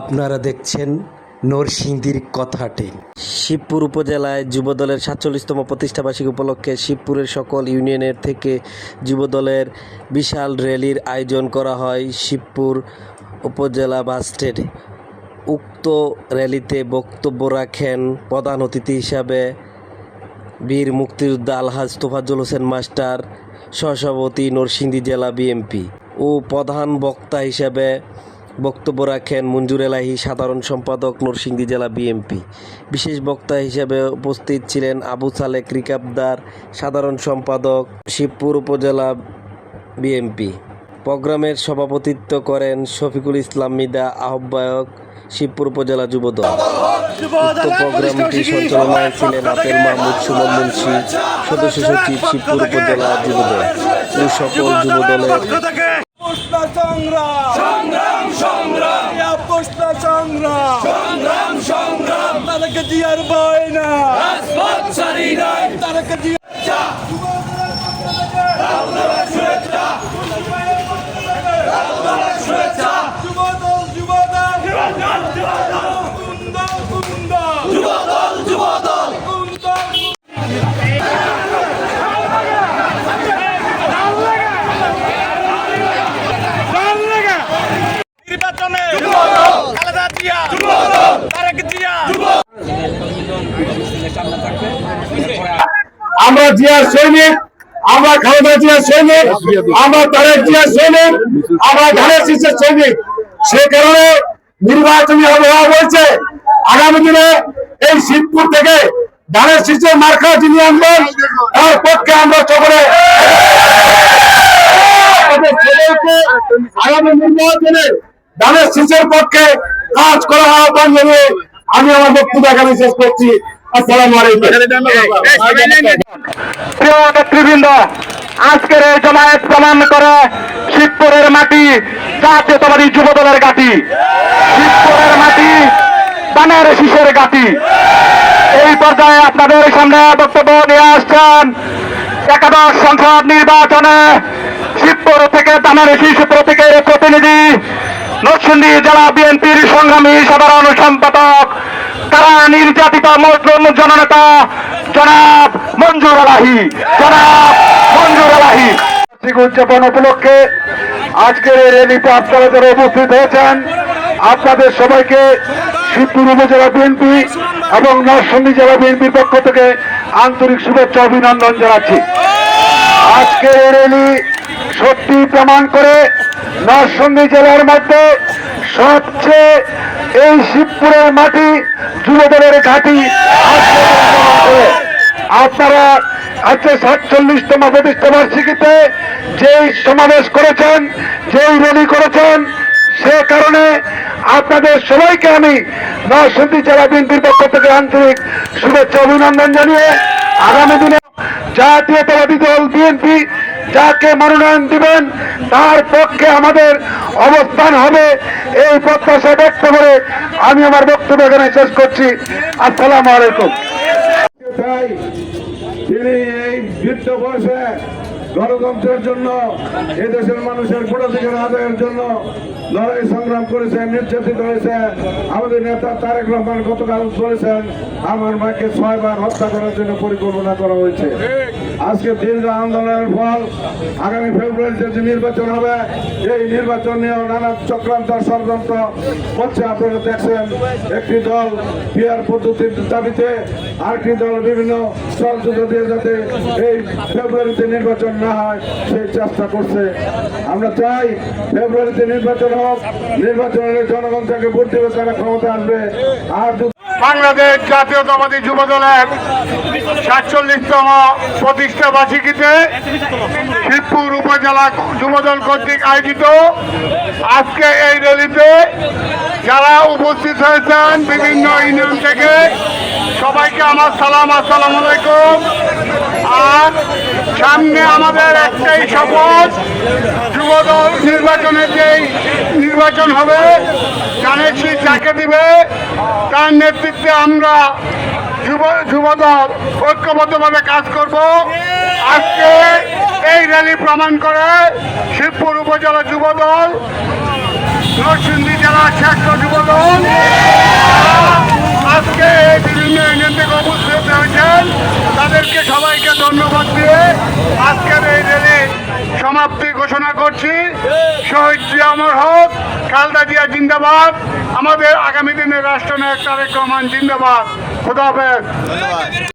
আপনারা দেখছেন নরসিংদীর কথাটে। শিবপুর উপজেলায় যুবদলের সাতচল্লিশতম প্রতিষ্ঠাবার্ষিকী উপলক্ষে শিবপুরের সকল ইউনিয়নের থেকে যুবদলের বিশাল র্যালির আয়োজন করা হয় শিবপুর উপজেলা বাস স্ট্যান্ডে। উক্ত র্যালিতে বক্তব্য রাখেন প্রধান অতিথি হিসাবে বীর মুক্তিযোদ্ধা আলহাজ তোফাজ্জল হোসেন মাস্টার, সহসভাপতি নরসিংদী জেলা বিএমপি ও প্রধান বক্তা হিসেবে বক্তব্য রাখেন মঞ্জুর এলাহি, সাধারণ সম্পাদক, নরসিংদী জেলা বিএমপি। বিশেষ বক্তা হিসেবে উপস্থিত ছিলেন আবু সালেক রিকাবদার, সাধারণ সম্পাদক, শিবপুর উপজেলা বিএমপি। প্রোগ্রামের সভাপতিত্ব করেন শফিকুল ইসলাম মিদা, আহ্বায়ক, শিবপুর উপজেলা যুবদল। প্রোগ্রামটি সঞ্চালনায় ছিলেন আপেল মাহমুদ সুমন মুন্সি, সদস্য সচিব শিবপুর উপজেলা যুবদল। সকল যুবদলের সংগ্রাম। যুবদল যুবদল। কুন্দল কুন্দল। যুবদল যুবদল। কুন্দল নির্বাচনে খালেদা জিয়া তারেক জিয়া। আমরা জিয়ার সৈনিক, আমরা খালেদা জিয়ার সৈনিক, আমরা তারেক জিয়ার সৈনিক, আমরা ধানের শীষের সৈনিক। সে কারণে নির্বাচনী আবহাওয়া বলছে, আগামী দিনে এই শিবপুর থেকে ধানের শীষের মার্কা যিনি আনবেন, তার পক্ষে আমরা সকলে আগামী নির্বাচনে ধানের শীষের পক্ষে কাজ করা আহ্বান জানিয়ে আমি আমার বক্তব্য এখানে শেষ করছি। আসসালামু আলাইকুম। প্রিয় নেতৃবৃন্দ আজকের এই জমায়েত প্রমাণ করে শিবপুরের মাটি জাতীয়তাবাদী যুব দলের গাটি শিবপুরের মাটি বানার শিশের গাটি এই পর্যায়ে আপনাদের সামনে বক্তব্য নিয়ে আসছেন একাদশ সংসদ নির্বাচনে শিবপুর থেকে দানের শীষ প্রতীকের প্রতিনিধি নরসিংদী জেলা বিএনপির সংগ্রামী সাধারণ সম্পাদক তারা নির্যাতিত মুসলিম জননেতা জনাব মঞ্জুর আলাহি, জনাব মঞ্জুর আলাহি। উদযাপন উপলক্ষে। আজকের এই র্যালিতে আপনারা যারা উপস্থিত হয়েছেন, আপনাদের সবাইকে শিবপুর উপজেলা বিএনপি এবং নরসিংদী জেলা বিএনপির পক্ষ থেকে আন্তরিক শুভেচ্ছা অভিনন্দন জানাচ্ছি। আজকের এই র্যালি সত্যি প্রমাণ করে নরসিংদী জেলার মধ্যে সবচেয়ে এই শিবপুরের মাটি যুবদলের ঘাঁটি। আপনারা আজকে সাতচল্লিশতম প্রতিষ্ঠা বার্ষিকীতে যেই সমাবেশ করেছেন, যেই র্যালি করেছেন, সে কারণে আপনাদের সবাইকে আমি নরসিংদী জেলা বিএনপির পক্ষ থেকে আন্তরিক শুভেচ্ছা অভিনন্দন জানিয়ে আগামী দিনে জাতীয়তাবাদী দল বিএনপি যাকে মনোনয়ন দিবেন, তার পক্ষে আমাদের অবস্থান হবে। এই প্রত্যাশা ব্যক্ত করে আমি আমার বক্তব্য এখানে শেষ করছি। আসসালাম আলাইকুম। তিনি এই বৃদ্ধ বয়সে গণতন্ত্রের জন্য এই দেশের মানুষের ভোটাধিকার আদায়ের জন্য লড়াই সংগ্রাম করেছেন, নির্যাতিত হয়েছে। আমাদের নেতা তারেক রহমান গতকাল বলেছেন, আমার মাকে ছয়বার হত্যা করার জন্য পরিকল্পনা করা হয়েছে। আজকে দীর্ঘ আন্দোলনের ফল, আগামী ফেব্রুয়ারিতে যে নির্বাচন হবে, এই নির্বাচন নিয়েও নানা চক্রান্ত ষড়যন্ত্র হচ্ছে। আপনারা দেখছেন, একটি দল পিয়ার পদ্ধতির দাবিতে, আরেকটি দল বিভিন্ন ষড়যন্ত্র দিয়ে যাতে এই ফেব্রুয়ারিতে নির্বাচন না হয় সেই চেষ্টা করছে। আমরা চাই ফেব্রুয়ারিতে নির্বাচন হোক নির্বাচন হলে জনগণ থেকে ভোট দেবে, তারা ক্ষমতা আসবে। আর বাংলাদেশ জাতীয়তাবাদী যুব দলের সাতচল্লিশতম প্রতিষ্ঠা বার্ষিকীতে শিবপুর উপজেলা যুবদল কর্তৃক আয়োজিত আজকে এই র্যালিতে যারা উপস্থিত হয়েছেন বিভিন্ন ইউনিয়ন থেকে সবাইকে আমার সালাম, আসসালাম আলাইকুম। আর সামনে আমাদের একটাই শপথ, যুবদল নির্বাচনের যেই নির্বাচন হবে, জানেন যাকে দিবে, তার নেতৃত্বে আমরা যুব, যুবদল ঐক্যবদ্ধভাবে কাজ করব। আজকে এই র্যালি প্রমাণ করে শিবপুর উপজেলা যুবদল, নরসিংদী জেলা ছাত্র যুবদল ধন্যবাদ দিয়ে আজকের এই র্যালি সমাপ্তি ঘোষণা করছি। শহীদ জিয়া অমর হক, খালদা জিয়া জিন্দাবাদ। আমাদের আগামী দিনের রাষ্ট্রনায়ক তারেক রহমান জিন্দাবাদ। খুদাহাফেজ